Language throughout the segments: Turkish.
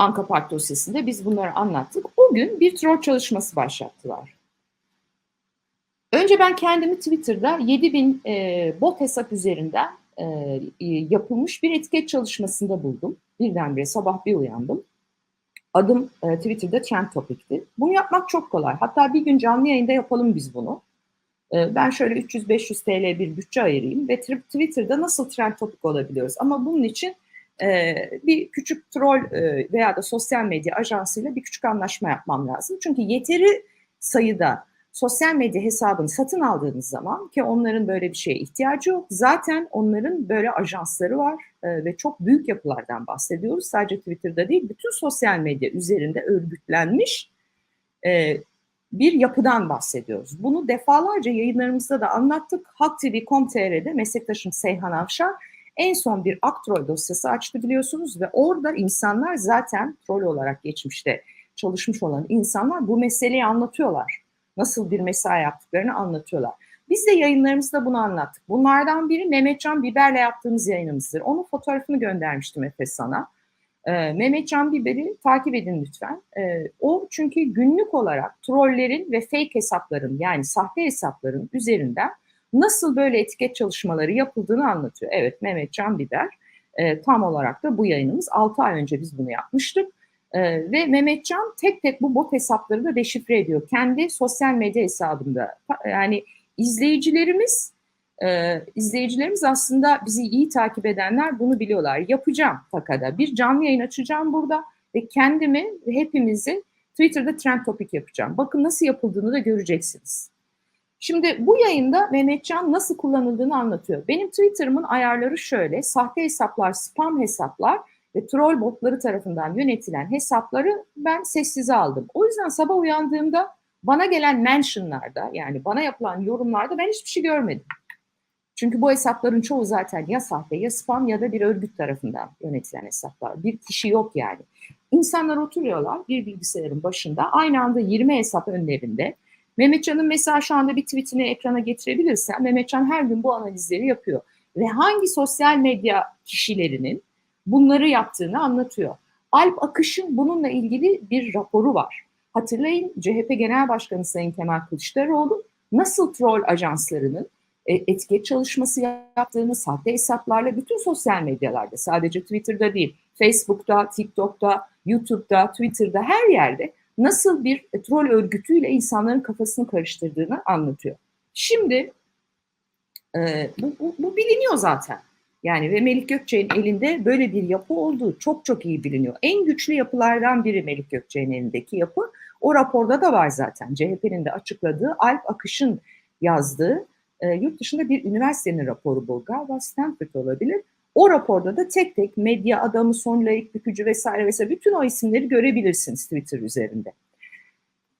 Anka Park dosyasında biz bunları anlattık. O gün bir troll çalışması başlattılar. Önce ben kendimi Twitter'da 7000 e, bot hesap üzerinden e, yapılmış bir etiket çalışmasında buldum. Birdenbire sabah bir uyandım. Adım e, Twitter'da trend topikti. Bunu yapmak çok kolay. Hatta bir gün canlı yayında yapalım biz bunu. E, ben şöyle 300-500 TL bir bütçe ayırayım ve Twitter'da nasıl trend topik olabiliyoruz? Ama bunun için e, bir küçük troll e, veya da sosyal medya ajansıyla bir küçük anlaşma yapmam lazım. Çünkü yeteri sayıda sosyal medya hesabını satın aldığınız zaman ki onların böyle bir şeye ihtiyacı yok. Zaten onların böyle ajansları var e, ve çok büyük yapılardan bahsediyoruz. Sadece Twitter'da değil, bütün sosyal medya üzerinde örgütlenmiş e, bir yapıdan bahsediyoruz. Bunu defalarca yayınlarımızda da anlattık. HalkTV.com.tr'de meslektaşım Seyhan Avşar en son bir aktrol dosyası açtı biliyorsunuz ve orada insanlar zaten troll olarak geçmişte çalışmış olan insanlar bu meseleyi anlatıyorlar nasıl bir mesai yaptıklarını anlatıyorlar. Biz de yayınlarımızda bunu anlattık. Bunlardan biri Mehmetcan Biber'le yaptığımız yayınımızdır. Onun fotoğrafını göndermiştim Efe sana. Ee, Mehmetcan Biber'i takip edin lütfen. Ee, o çünkü günlük olarak trollerin ve fake hesapların yani sahte hesapların üzerinden nasıl böyle etiket çalışmaları yapıldığını anlatıyor. Evet Mehmetcan Biber e, tam olarak da bu yayınımız 6 ay önce biz bunu yapmıştık. Ee, ve Mehmetcan tek tek bu bot hesapları da deşifre ediyor. Kendi sosyal medya hesabında. Yani izleyicilerimiz e, izleyicilerimiz aslında bizi iyi takip edenler bunu biliyorlar. Yapacağım fakada. Bir canlı yayın açacağım burada ve kendimi ve hepimizi Twitter'da trend topik yapacağım. Bakın nasıl yapıldığını da göreceksiniz. Şimdi bu yayında Mehmetcan nasıl kullanıldığını anlatıyor. Benim Twitter'ımın ayarları şöyle. Sahte hesaplar, spam hesaplar ve troll botları tarafından yönetilen hesapları ben sessize aldım. O yüzden sabah uyandığımda bana gelen mentionlarda yani bana yapılan yorumlarda ben hiçbir şey görmedim. Çünkü bu hesapların çoğu zaten ya sahte ya spam ya da bir örgüt tarafından yönetilen hesaplar. Bir kişi yok yani. İnsanlar oturuyorlar bir bilgisayarın başında aynı anda 20 hesap önlerinde. Mehmetcan'ın mesela şu anda bir tweetini ekrana getirebilirsen Mehmetcan her gün bu analizleri yapıyor. Ve hangi sosyal medya kişilerinin bunları yaptığını anlatıyor. Alp Akış'ın bununla ilgili bir raporu var. Hatırlayın CHP Genel Başkanı Sayın Kemal Kılıçdaroğlu nasıl troll ajanslarının e, etiket çalışması yaptığını sahte hesaplarla bütün sosyal medyalarda sadece Twitter'da değil Facebook'ta, TikTok'ta, YouTube'da, Twitter'da her yerde nasıl bir troll örgütüyle insanların kafasını karıştırdığını anlatıyor. Şimdi e, bu, bu, bu biliniyor zaten. Yani ve Melik Gökçe'nin elinde böyle bir yapı olduğu çok çok iyi biliniyor. En güçlü yapılardan biri Melik Gökçe'nin elindeki yapı. O raporda da var zaten. CHP'nin de açıkladığı, Alp Akış'ın yazdığı e, yurt dışında bir üniversitenin raporu bu. Galiba Stanford olabilir. O raporda da tek tek medya adamı, son layık bükücü vesaire vesaire bütün o isimleri görebilirsiniz Twitter üzerinde.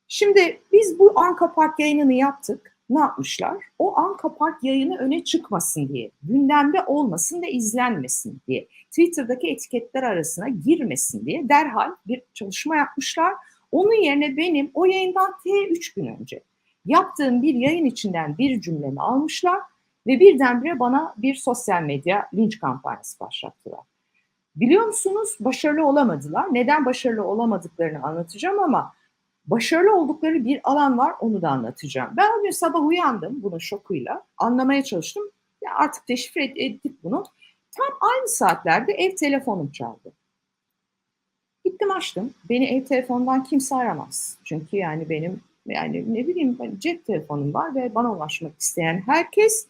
Şimdi biz bu Anka Park yayınını yaptık ne yapmışlar? O an kapak yayını öne çıkmasın diye, gündemde olmasın ve izlenmesin diye, Twitter'daki etiketler arasına girmesin diye derhal bir çalışma yapmışlar. Onun yerine benim o yayından T3 gün önce yaptığım bir yayın içinden bir cümlemi almışlar ve birdenbire bana bir sosyal medya linç kampanyası başlattılar. Biliyor musunuz başarılı olamadılar. Neden başarılı olamadıklarını anlatacağım ama başarılı oldukları bir alan var onu da anlatacağım. Ben o gün sabah uyandım bunun şokuyla. Anlamaya çalıştım. Ya artık deşifre ettik bunu. Tam aynı saatlerde ev telefonum çaldı. Gittim açtım. Beni ev telefonundan kimse aramaz. Çünkü yani benim yani ne bileyim cep telefonum var ve bana ulaşmak isteyen herkes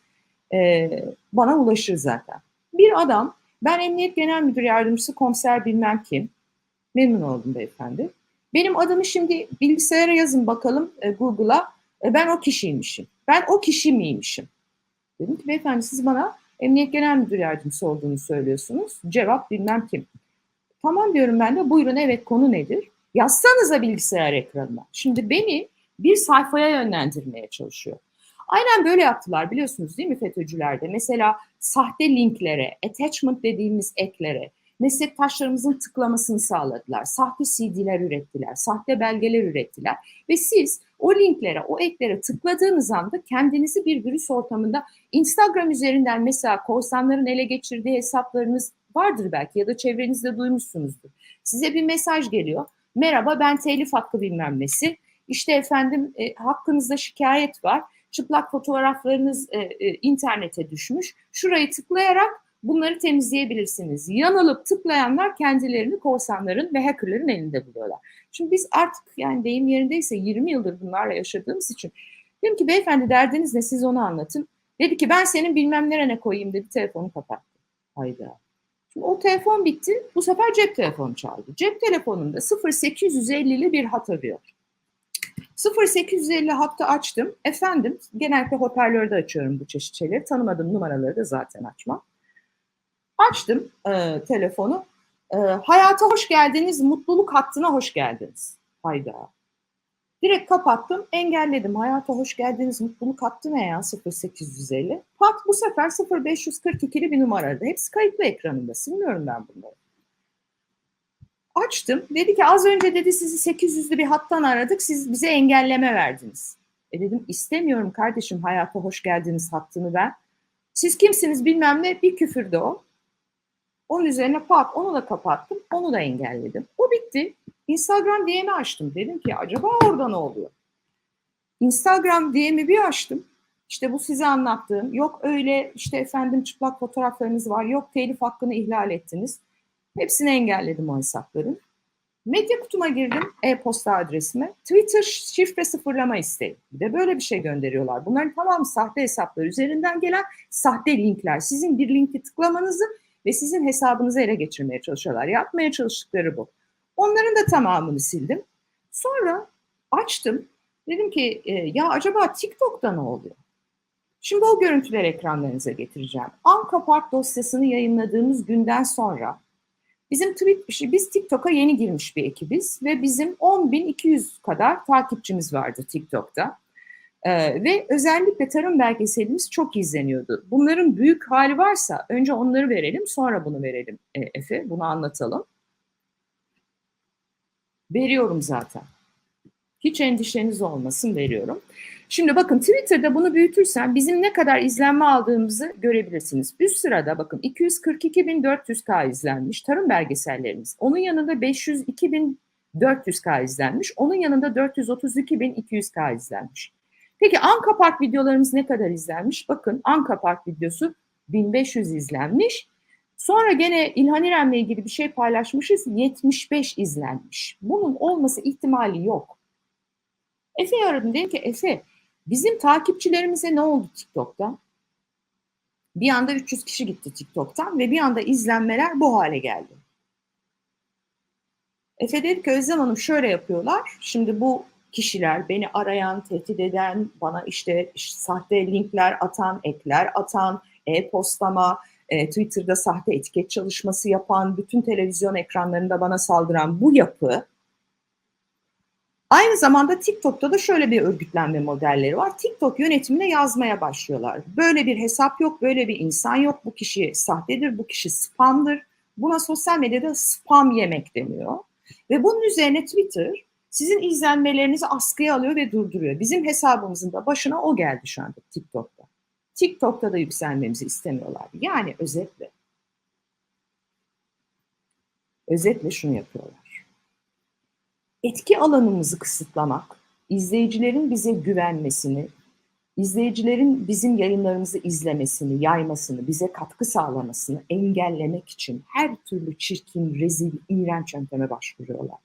e, bana ulaşır zaten. Bir adam ben Emniyet Genel Müdür Yardımcısı komiser bilmem kim. Memnun oldum beyefendi. Benim adımı şimdi bilgisayara yazın bakalım e, Google'a. E, ben o kişiymişim. Ben o kişi miymişim? Dedim ki beyefendi siz bana Emniyet Genel Müdür Yardımcısı olduğunu söylüyorsunuz. Cevap bilmem kim. Tamam diyorum ben de buyurun evet konu nedir? Yazsanıza bilgisayar ekranına. Şimdi beni bir sayfaya yönlendirmeye çalışıyor. Aynen böyle yaptılar biliyorsunuz değil mi FETÖ'cülerde? Mesela sahte linklere, attachment dediğimiz eklere, meslektaşlarımızın tıklamasını sağladılar. Sahte CD'ler ürettiler, sahte belgeler ürettiler ve siz o linklere, o eklere tıkladığınız anda kendinizi bir virüs ortamında Instagram üzerinden mesela korsanların ele geçirdiği hesaplarınız vardır belki ya da çevrenizde duymuşsunuzdur. Size bir mesaj geliyor. Merhaba ben telif hakkı bilmem nesi. İşte efendim e, hakkınızda şikayet var. Çıplak fotoğraflarınız e, e, internete düşmüş. Şurayı tıklayarak bunları temizleyebilirsiniz. Yanılıp tıklayanlar kendilerini korsanların ve hackerların elinde buluyorlar. Şimdi biz artık yani deyim yerindeyse 20 yıldır bunlarla yaşadığımız için dedim ki beyefendi derdiniz ne siz onu anlatın. Dedi ki ben senin bilmem nerene koyayım dedi telefonu kapattı. Hayda. Şimdi o telefon bitti. Bu sefer cep telefonu çaldı. Cep telefonunda 0850'li bir hat arıyor. 0850 hattı açtım. Efendim genellikle hoparlörde açıyorum bu çeşit şeyleri. Tanımadığım numaraları da zaten açmam. Açtım e, telefonu. E, hayata hoş geldiniz, mutluluk hattına hoş geldiniz. Hayda. Direkt kapattım, engelledim. Hayata hoş geldiniz, mutluluk hattı ne ya 0850? Pat bu sefer 0542'li bir numara aradı. Hepsi kayıtlı ekranında. Silmiyorum ben bunları. Açtım. Dedi ki az önce dedi sizi 800'lü bir hattan aradık. Siz bize engelleme verdiniz. E dedim istemiyorum kardeşim hayata hoş geldiniz hattını ben. Siz kimsiniz bilmem ne bir küfürdü o. Onun üzerine pat onu da kapattım. Onu da engelledim. O bitti. Instagram DM'i açtım. Dedim ki acaba orada ne oluyor? Instagram DM'i bir açtım. İşte bu size anlattığım. Yok öyle işte efendim çıplak fotoğraflarınız var. Yok telif hakkını ihlal ettiniz. Hepsini engelledim o hesapların. Medya kutuma girdim e-posta adresime. Twitter şifre sıfırlama isteği. Bir de böyle bir şey gönderiyorlar. Bunların tamamı sahte hesaplar üzerinden gelen sahte linkler. Sizin bir linki tıklamanızı ve sizin hesabınızı ele geçirmeye çalışıyorlar. Yapmaya çalıştıkları bu. Onların da tamamını sildim. Sonra açtım. Dedim ki e, ya acaba TikTok'ta ne oluyor? Şimdi o görüntüleri ekranlarınıza getireceğim. Anka Park dosyasını yayınladığımız günden sonra bizim tweet biz TikTok'a yeni girmiş bir ekibiz ve bizim 10.200 kadar takipçimiz vardı TikTok'ta. Ee, ve özellikle tarım belgeselimiz çok izleniyordu. Bunların büyük hali varsa önce onları verelim sonra bunu verelim e, Efe. Bunu anlatalım. Veriyorum zaten. Hiç endişeniz olmasın veriyorum. Şimdi bakın Twitter'da bunu büyütürsen bizim ne kadar izlenme aldığımızı görebilirsiniz. Üst sırada bakın 242.400K izlenmiş tarım belgesellerimiz. Onun yanında 502.400K izlenmiş. Onun yanında 432.200K izlenmiş. Peki Anka Park videolarımız ne kadar izlenmiş? Bakın Anka Park videosu 1500 izlenmiş. Sonra gene İlhan İrem'le ilgili bir şey paylaşmışız. 75 izlenmiş. Bunun olması ihtimali yok. Efe'yi aradım. Dedim ki Efe bizim takipçilerimize ne oldu TikTok'ta? Bir anda 300 kişi gitti TikTok'tan ve bir anda izlenmeler bu hale geldi. Efe dedi ki Özlem Hanım şöyle yapıyorlar. Şimdi bu kişiler beni arayan, tehdit eden, bana işte, işte sahte linkler atan, ekler atan, e-postama, e, Twitter'da sahte etiket çalışması yapan, bütün televizyon ekranlarında bana saldıran bu yapı aynı zamanda TikTok'ta da şöyle bir örgütlenme modelleri var. TikTok yönetimine yazmaya başlıyorlar. Böyle bir hesap yok, böyle bir insan yok. Bu kişi sahtedir, bu kişi spamdır. Buna sosyal medyada spam yemek deniyor. Ve bunun üzerine Twitter sizin izlenmelerinizi askıya alıyor ve durduruyor. Bizim hesabımızın da başına o geldi şu anda TikTok'ta. TikTok'ta da yükselmemizi istemiyorlar. Yani özetle. Özetle şunu yapıyorlar. Etki alanımızı kısıtlamak, izleyicilerin bize güvenmesini, izleyicilerin bizim yayınlarımızı izlemesini, yaymasını, bize katkı sağlamasını engellemek için her türlü çirkin, rezil, iğrenç yönteme başvuruyorlar.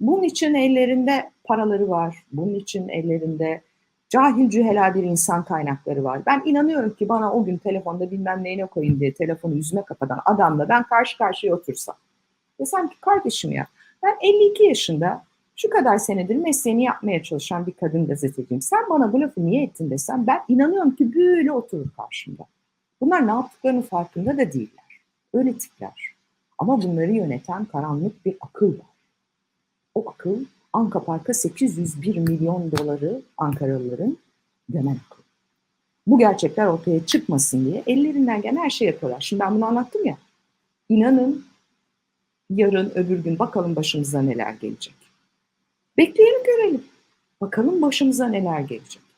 Bunun için ellerinde paraları var, bunun için ellerinde cahil cühela bir insan kaynakları var. Ben inanıyorum ki bana o gün telefonda bilmem neyine koyayım diye telefonu yüzüme kapatan adamla ben karşı karşıya otursam. Desem ki kardeşim ya ben 52 yaşında şu kadar senedir mesleğini yapmaya çalışan bir kadın gazeteciyim. Sen bana bu lafı niye ettin desem ben inanıyorum ki böyle oturur karşımda. Bunlar ne yaptıklarının farkında da değiller. Öyle tipler. Ama bunları yöneten karanlık bir akıl var. O akıl Anka Park'a 801 milyon doları Ankaralıların gömen akıl. Bu gerçekler ortaya çıkmasın diye ellerinden gelen her şey yapıyorlar. Şimdi ben bunu anlattım ya. İnanın yarın öbür gün bakalım başımıza neler gelecek. Bekleyelim görelim. Bakalım başımıza neler gelecek.